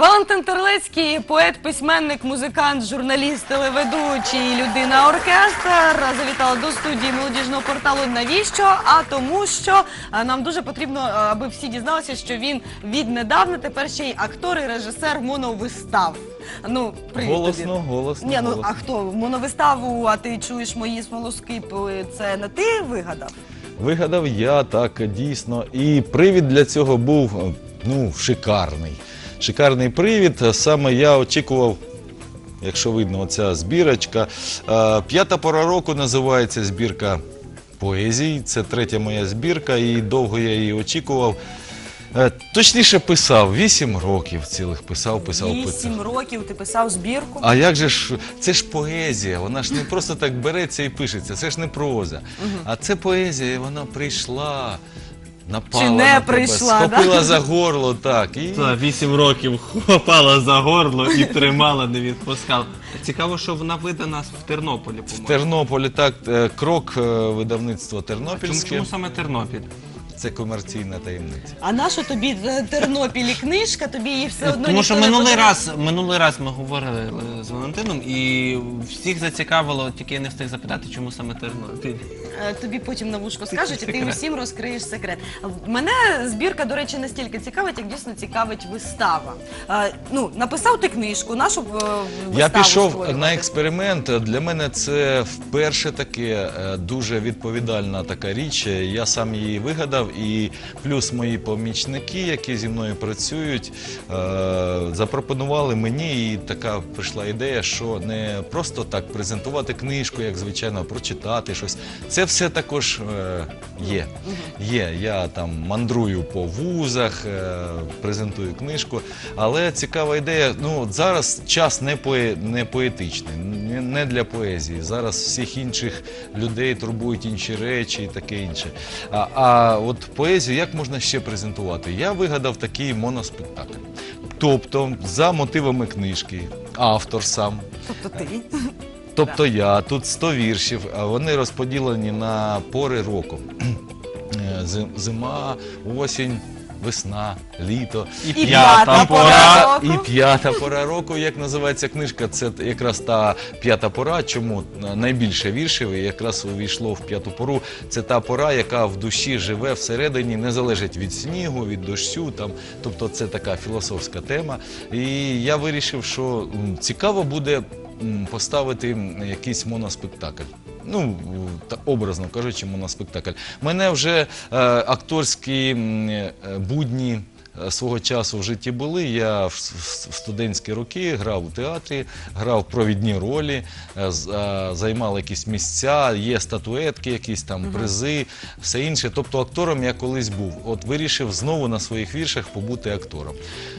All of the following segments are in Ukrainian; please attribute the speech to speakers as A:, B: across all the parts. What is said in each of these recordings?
A: Валентин Терлецький, поет, письменник, музикант, журналіст, телеведучий, людина оркестр завітала до студії молодіжного порталу. Навіщо? А тому, що нам дуже потрібно, аби всі дізналися, що він віднедавна тепер ще й актор і режисер моновистав. Ну, привіт
B: Голосно,
A: тобі.
B: голосно,
A: Ні, ну
B: голосно.
A: а хто моновиставу? А ти чуєш мої смолоскипи? Це не ти вигадав?
B: Вигадав я так дійсно. І привід для цього був ну, шикарний. Шикарний привід. Саме я очікував. Якщо видно, оця збірочка. П'ята пора року називається збірка поезій. Це третя моя збірка, і довго я її очікував. Е, Точніше писав, вісім років цілих писав, писав, писав.
A: Вісім років ти писав збірку.
B: А як же ж це ж поезія? Вона ж не просто так береться і пишеться. Це ж не проза. А це поезія, і вона прийшла. Напала
A: Чи не
B: на тебе,
A: прийшла,
B: схопила
A: да?
B: за горло, так. І
C: Та вісім років хопала за горло і тримала, не відпускала. Цікаво, що вона видана в Тернополі,
B: в
C: по-моєму.
B: Тернополі так, е, крок е, видавництва
C: Чому, чому саме Тернопіль?
B: Це комерційна таємниця.
A: А наша тобі в Тернопілі книжка, тобі її все одно
C: Тому
A: ніхто
C: що
A: не
C: минулий
A: подарує?
C: раз, минулий раз ми говорили з Валентином, і всіх зацікавило, тільки я не встиг запитати, чому саме Тернопіль.
A: Е, Тобі потім на вушко скажуть, і ти
C: Секрет.
A: усім розкриєш секрет. Мене збірка, до речі, настільки цікавить, як дійсно цікавить вистава. Е, Ну, написав ти книжку, нашу е, виставу
B: Я пішов
A: створювати.
B: на експеримент. Для мене це вперше таке е, дуже відповідальна така річ. Я сам її вигадав, і плюс мої помічники, які зі мною працюють, е, запропонували мені, і така прийшла ідея, що не просто так презентувати книжку, як звичайно, прочитати щось. Це все також е, є. Є. Я там мандрую по вузах, е, презентую книжку. Але цікава ідея. Ну зараз час не пое, не поетичний, не для поезії. Зараз всіх інших людей турбують інші речі і таке інше. А, а от поезію як можна ще презентувати? Я вигадав такий моноспектакль. Тобто, за мотивами книжки, автор сам.
A: Тобто ти.
B: Тобто я, тут 100 віршів, а вони розподілені на пори року. Е, Зима, осінь, весна, літо.
A: І
C: п'ята пора.
A: пора
B: І п'ята пора року, як називається книжка, це якраз та п'ята пора. Чому найбільше віршів і якраз увійшло в п'яту пору. Це та пора, яка в душі живе всередині, не залежить від снігу, від дощу. Там, тобто це така філософська тема. І я вирішив, що цікаво буде поставити якийсь моноспектакль. Ну, так образно кажучи, моноспектакль. Мене вже е, акторські е, будні свого часу в житті були. Я в, студентські роки грав у театрі, грав провідні ролі, е, е, займав якісь місця, є статуетки, якісь там призи, все інше. Тобто актором я колись був. От вирішив знову на своїх віршах побути актором.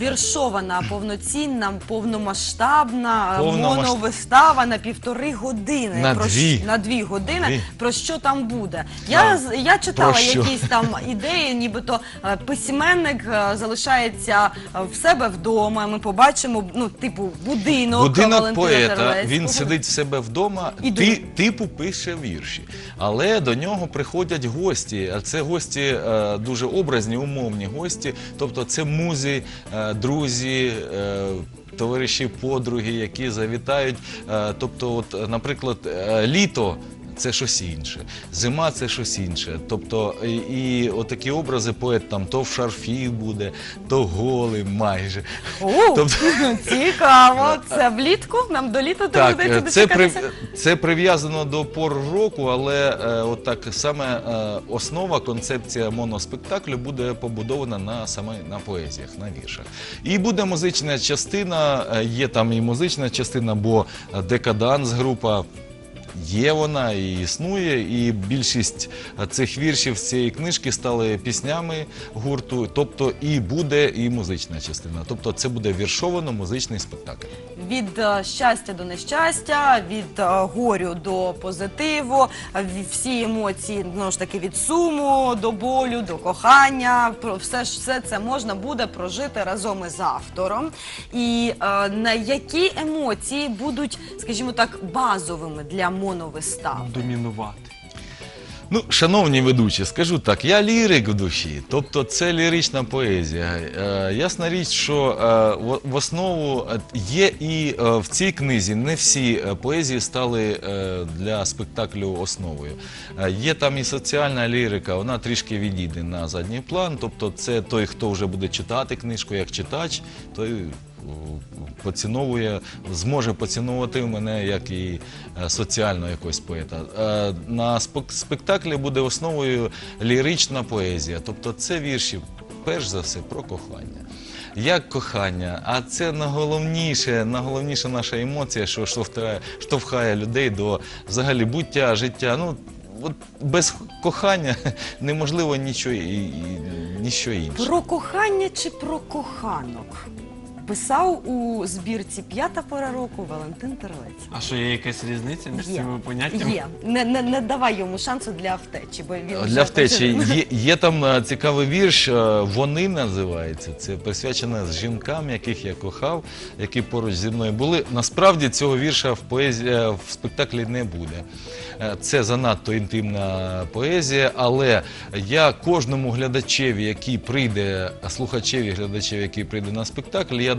A: Віршована, повноцінна, повномасштабна,
B: Повномасштаб-
A: моновистава на півтори години.
B: На
A: Про
B: дві.
A: на дві години.
B: Дві.
A: Про що там буде? Я, я читала якісь там ідеї, нібито е, письменник е, залишається е, в себе вдома. Ми побачимо, ну, типу, будинок.
B: Будинок
A: Валентина
B: поета, він сидить в себе вдома,
A: І
B: ти, типу пише вірші. Але до нього приходять гості. А це гості е, дуже образні, умовні гості. Тобто це музи, е, друзі. Е, Товариші, подруги, які завітають. Тобто, от, наприклад, літо це щось інше, зима це щось інше. Тобто, і, отакі образи поет там то в шарфі буде, то голий майже. Тобто-
A: цікаво. Це влітку? Нам до літа доведеться
B: е, це, при,
A: дочекатися?
B: це прив'язано до пор року, але е, от так саме е, основа, концепція моноспектаклю буде побудована на саме на поезіях, на віршах. І буде музична частина, є там і музична частина, бо Декаданс група. Є вона і існує, і більшість цих віршів цієї книжки стали піснями гурту, тобто і буде і музична частина. Тобто це буде віршовано-музичний спектакль.
A: Від е, щастя до нещастя, від е, горю до позитиву, всі емоції знову ж таки від суму до болю, до кохання. Про все ж все це можна буде прожити разом із автором. І е, на які емоції будуть, скажімо так, базовими для моновистав?
C: Домінувати.
B: Ну, шановні ведучі, скажу так, я лірик в душі, тобто це лірична поезія. Е, ясна річ, що е, в- основу е, є і е, в цій книзі не всі е, поезії стали е, для спектаклю основою. Е, є там і соціальна лірика, вона трішки відійде на задній план. Тобто, це той, хто вже буде читати книжку як читач, той поціновує, зможе поціновувати мене як і е, соціального якогось поета. Е, На спек- спектаклі буде основою лірична поезія, тобто це вірші, перш за все, про кохання. Як кохання, а це найголовніше, найголовніша наша емоція, що штовхає, штовхає людей до взагалі буття, життя. Ну, от без кохання неможливо нічого, і, і, ніщо інше.
A: Про кохання чи про коханок? Писав у збірці П'ята пора року Валентин Терлець.
C: А що є якась різниця між цими поняттями?
A: Є. Не, не, не давай йому шансу для втечі, бо він вже
B: Для втечі
A: почав.
B: є, є там е, цікавий вірш. е, Вони називається. Це присвячено жінкам, яких я кохав, які поруч зі мною були. Насправді цього вірша в поезії е, в спектаклі не буде. Е, Це занадто інтимна поезія, але я кожному глядачеві, який прийде, слухачеві глядачеві, який прийде на спектакль, я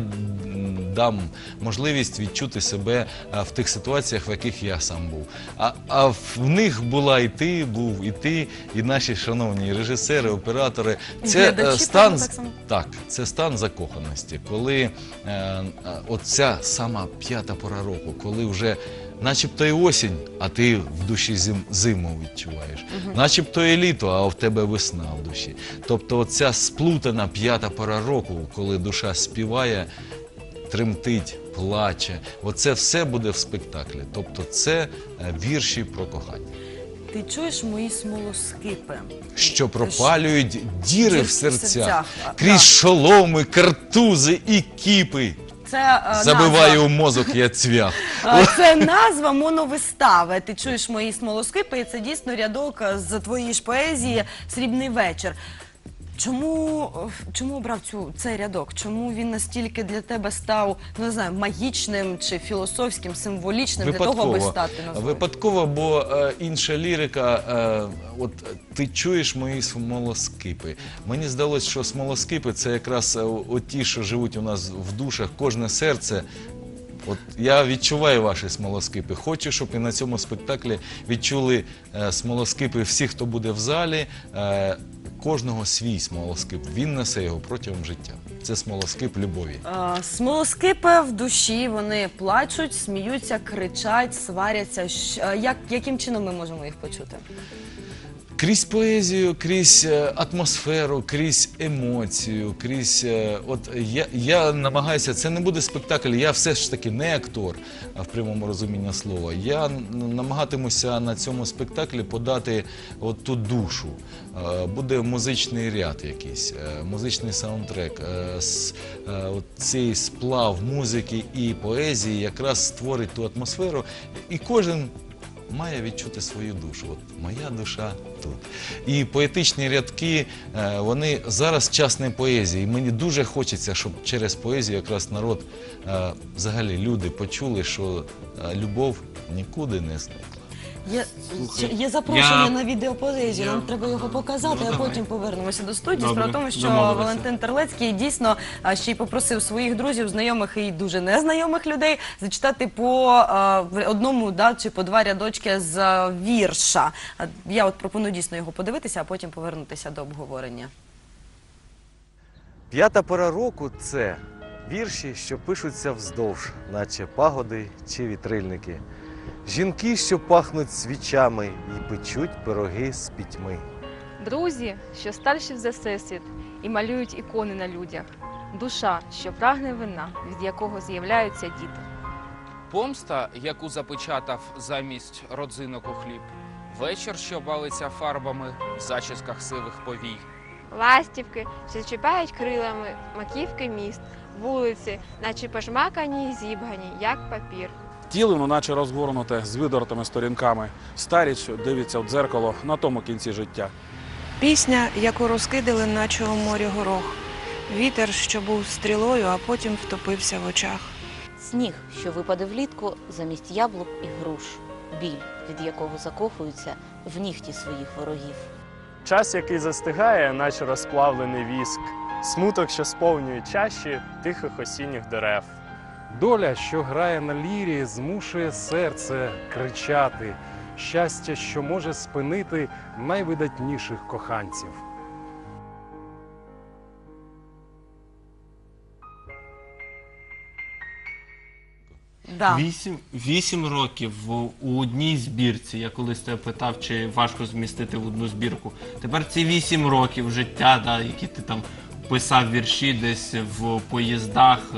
B: дам можливість відчути себе е, в тих ситуаціях, в яких я сам був. А, а в них була і ти, був і ти, і наші шановні режисери, оператори. Це
A: глядачі,
B: е, стан
A: так
B: так, це стан закоханості, коли е, е, оця сама п'ята пора року, коли вже начебто і осінь, а ти в душі зим, зиму відчуваєш. Начебто і літо, а в тебе весна в душі. Тобто оця сплутана п'ята пора року, коли душа співає, тремтить, плаче. Оце все буде в спектаклі. Тобто це е, вірші про кохання.
A: Ти чуєш мої смолоскипи?
B: Що пропалюють діри
A: Дір
B: в
A: в
B: серцях,
A: серцях,
B: крізь
A: так.
B: шоломи, картузи і кіпи.
A: Це е,
B: Забиваю
A: назва.
B: мозок я цвях.
A: Е, Це назва моновистави. Ти чуєш мої смолоскипи, і це дійсно рядок е, з твоєї ж поезії Срібний вечір. Чому, е, чому обрав цю цей рядок? Чому він настільки для тебе став ну, не знаю, магічним чи філософським, символічним для того, аби стати назвою?
B: Випадково, бо е, інша лірика, е, от ти чуєш мої смолоскипи. Мені здалося, що смолоскипи це якраз е, от ті, що живуть у нас в душах, кожне серце. От я відчуваю ваші смолоскипи. Хочу, щоб і на цьому спектаклі відчули е, смолоскипи всі, хто буде в залі. Е, кожного свій смолоскип. Він несе його протягом життя. Це смолоскип любові.
A: Е, Смолоскипи в душі, вони плачуть, сміються, кричать, сваряться. Як, яким чином ми можемо їх почути?
B: Крізь поезію, крізь е, атмосферу, крізь емоцію, крізь. е, От я, я намагаюся, це не буде спектакль, я все ж таки не актор а в прямому розумінні слова. Я намагатимуся на цьому спектаклі подати от ту душу. Е, Буде музичний ряд якийсь, музичний саундтрек. цей сплав музики і поезії якраз створить ту атмосферу, і кожен має відчути свою душу. От моя душа тут. І поетичні рядки, е, вони зараз час не поезії. І мені дуже хочеться, щоб через поезію якраз народ, е, взагалі люди почули, що е, любов нікуди не зникла.
A: Є,
C: Слухай,
A: є запрошення
C: я-
A: на відеопоезію,
C: я-
A: нам треба його показати,
C: Ну,
A: а
C: давай.
A: потім повернемося до студії.
C: Добре,
A: Справа в тому, що
C: домовилися.
A: Валентин Терлецький дійсно а, ще й попросив своїх друзів, знайомих і дуже незнайомих людей зачитати по а, в одному да, чи по два рядочки з а, вірша. А, Я от пропоную дійсно його подивитися, а потім повернутися до обговорення.
D: П'ята пора року це вірші, що пишуться вздовж, наче пагоди чи вітрильники. Жінки, що пахнуть свічами і печуть пироги з пітьми.
E: Друзі, що старші за всесвіт і малюють ікони на людях. Душа, що прагне вина, від якого з'являються діти.
F: Помста, яку запечатав замість родзинок у хліб. Вечір, що балиться фарбами в зачісках сивих повій.
G: Ластівки, що чіпають крилами маківки міст, вулиці, наче пожмакані й зібгані, як папір.
H: Тіло, ну, наче розгорнуте з видертими сторінками. Старість дивиться в дзеркало на тому кінці життя.
I: Пісня, яку розкидали, наче у морі горох. Вітер, що був стрілою, а потім втопився в очах.
J: Сніг, що випаде влітку замість яблук і груш, біль, від якого закохуються в нігті своїх ворогів.
K: Час, який застигає, наче розплавлений віск, смуток, що сповнює чаші тихих осінніх дерев.
L: Доля, що грає на лірі, змушує серце кричати. Щастя, що може спинити найвидатніших коханців.
A: Да.
C: Вісім, вісім років в- у одній збірці. Я колись тебе питав, чи важко змістити в одну збірку. Тепер ці вісім років життя, да, які ти там писав вірші десь в поїздах, е,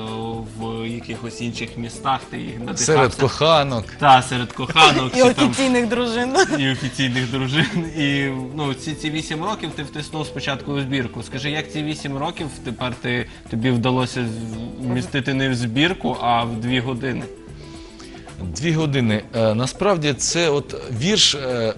C: в якихось інших містах. Ти їх надихався.
B: Серед коханок.
C: Та, серед коханок.
A: І
C: чи там-
A: офіційних дружин.
C: і офіційних дружин. І ну, ці, ці 8 років ти втиснув спочатку у збірку. Скажи, як ці 8 років тепер ти, тобі вдалося з- вмістити не в збірку, а в 2 години?
B: Дві години. Е, насправді це от вірш. е,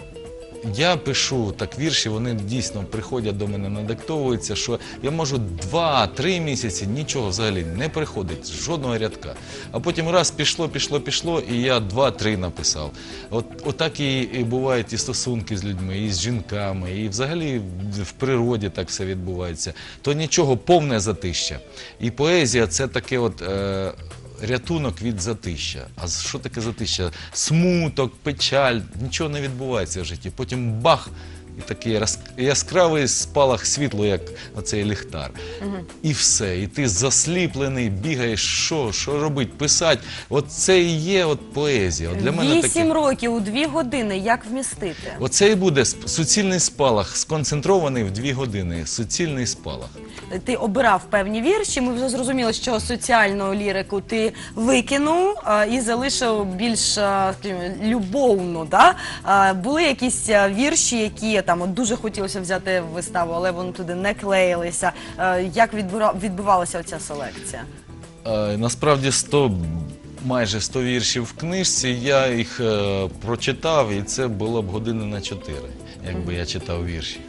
B: я пишу так вірші, вони дійсно приходять до мене, надиктовуються, що я можу два-три місяці нічого взагалі не приходить, жодного рядка. А потім раз пішло, пішло, пішло, і я два-три написав. От отак і, і бувають і стосунки з людьми, і з жінками, і взагалі в природі так все відбувається. То нічого повне затища. І поезія це таке от. Е, рятунок від затища. А що таке затища? Смуток, печаль, нічого не відбувається в житті. Потім бах, і такий яскравий спалах світло, як оцей ліхтар. І все. І ти засліплений, бігаєш, що, що робити, писати. От це і є от поезія. От для мене
A: Вісім
B: таке.
A: років у дві години. Як вмістити?
B: Оце і буде суцільний спалах, сконцентрований в дві години. Суцільний спалах.
A: Ти обирав певні вірші. Ми вже зрозуміли, що соціальну лірику ти викинув а, і залишив більш а, любовну. Да? А, були якісь вірші, які там от дуже хотілося взяти виставу, але вони туди не клеїлися. А, як відбира- відбувалася ця селекція?
B: Е, Насправді 100, майже 100 віршів в книжці. Я їх е, прочитав, і це було б години на 4, якби я читав вірші.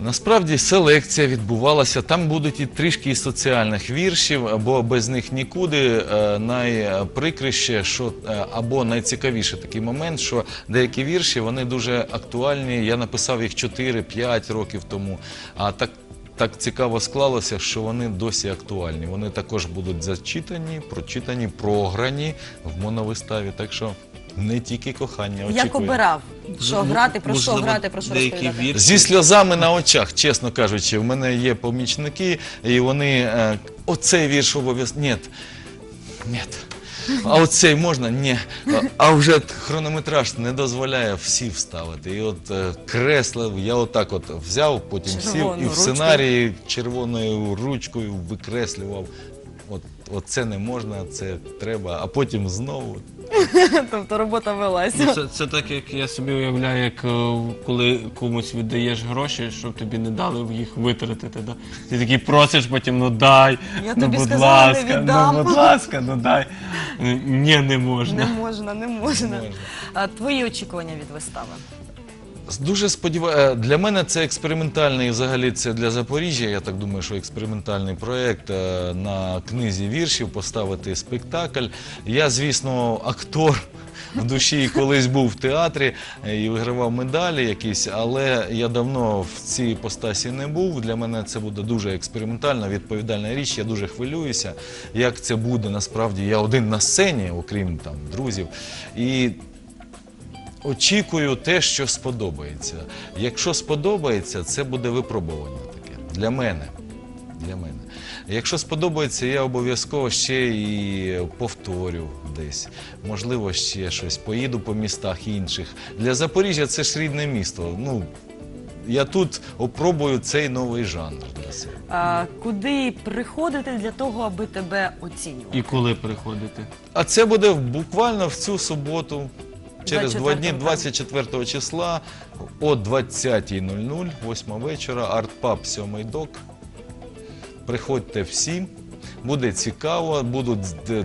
B: Насправді селекція відбувалася. Там будуть і трішки соціальних віршів, бо без них нікуди. Е, Найприкрище, що е, або найцікавіше такий момент, що деякі вірші вони дуже актуальні. Я написав їх 4-5 років тому. А так так цікаво склалося, що вони досі актуальні. Вони також будуть зачитані, прочитані, програні в моновиставі. Так що не тільки кохання очікує.
A: Як обирав? Що
C: Ну,
A: грати, про що грати, про що
C: деякі
A: розповідати?
C: вірші.
B: Зі сльозами на очах, чесно кажучи, в мене є помічники, і вони е, оцей вірш обов'язково. Ні. Ні. А оцей можна? Ні. А, а вже хронометраж не дозволяє всі вставити. І от е, креслив, я отак от взяв, потім сів
A: Червону
B: і в
A: ручку.
B: сценарії червоною ручкою викреслював. От, от не можна, це треба, а потім знову.
A: Тобто робота
C: Ну,
A: велася.
C: Це, це так, як я собі уявляю, як е, коли комусь віддаєш гроші, щоб тобі не дали їх витратити. Да? Ти такий просиш потім, ну дай,
A: Я
C: ну
A: тобі
C: будь
A: сказала, не
C: ласка,
A: віддам.
C: ну будь ласка, ну дай. Ні, не можна.
A: Не можна, не можна.
B: Можна.
A: А твої очікування від вистави?
B: Дуже сподіваюся, для мене це експериментальний, взагалі це для Запоріжжя. Я так думаю, що експериментальний проєкт е, на книзі віршів поставити спектакль. Я, звісно, актор. В душі і колись був в театрі е, і вигравав медалі якісь, але я давно в цій постасі не був. Для мене це буде дуже експериментальна, відповідальна річ. Я дуже хвилююся, як це буде насправді. Я один на сцені, окрім там друзів. І очікую те, що сподобається. Якщо сподобається, це буде випробування таке для мене. Для мене. Якщо сподобається, я обов'язково ще і повторю десь. Можливо, ще щось. Поїду по містах інших. Для Запоріжжя це ж рідне місто. Ну, я тут опробую цей новий жанр для себе.
A: А, куди приходити для того, аби тебе оцінювали?
C: І коли приходити?
B: А це буде буквально в цю суботу, через два дні, 24 числа о 20.00, 8 вечора, артпаб 7 док. Приходьте всі. Буде цікаво, будуть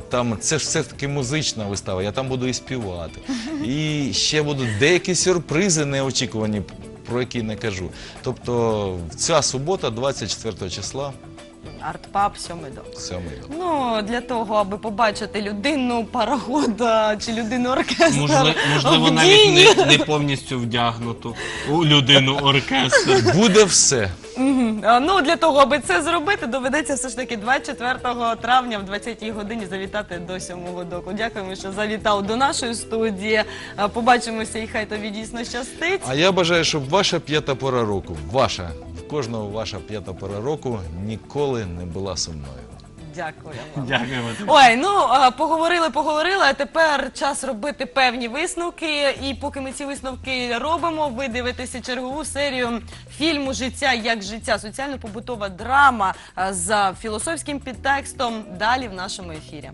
B: там. Це ж все-таки музична вистава. Я там буду і співати. І ще будуть деякі сюрпризи неочікувані, про які не кажу. Тобто, ця субота, 24 числа,
A: Артпаб сьомий дом.
B: Сьомий дом.
A: Ну, для того, аби побачити людину парохода чи людину оркестра.
C: Можливо, можливо
A: в
C: навіть не, не повністю вдягнуту у людину оркестр.
B: Буде все.
A: Мгм. А, Ну, для того, аби це зробити, доведеться все ж таки 24 травня в 20-й годині завітати до сьомого доку. Дякуємо, що завітав до нашої студії. А, Побачимося і хай тобі дійсно щастить.
B: А я бажаю, щоб ваша п'ята пора року, ваша, кожного ваша п'ята пора року ніколи не була сумною.
C: Дякуємо. тобі.
A: Ой, ну а, поговорили, поговорили. А тепер час робити певні висновки. І поки ми ці висновки робимо, ви дивитеся чергову серію фільму Життя як життя, соціально-побутова драма а, за філософським підтекстом. Далі в нашому ефірі.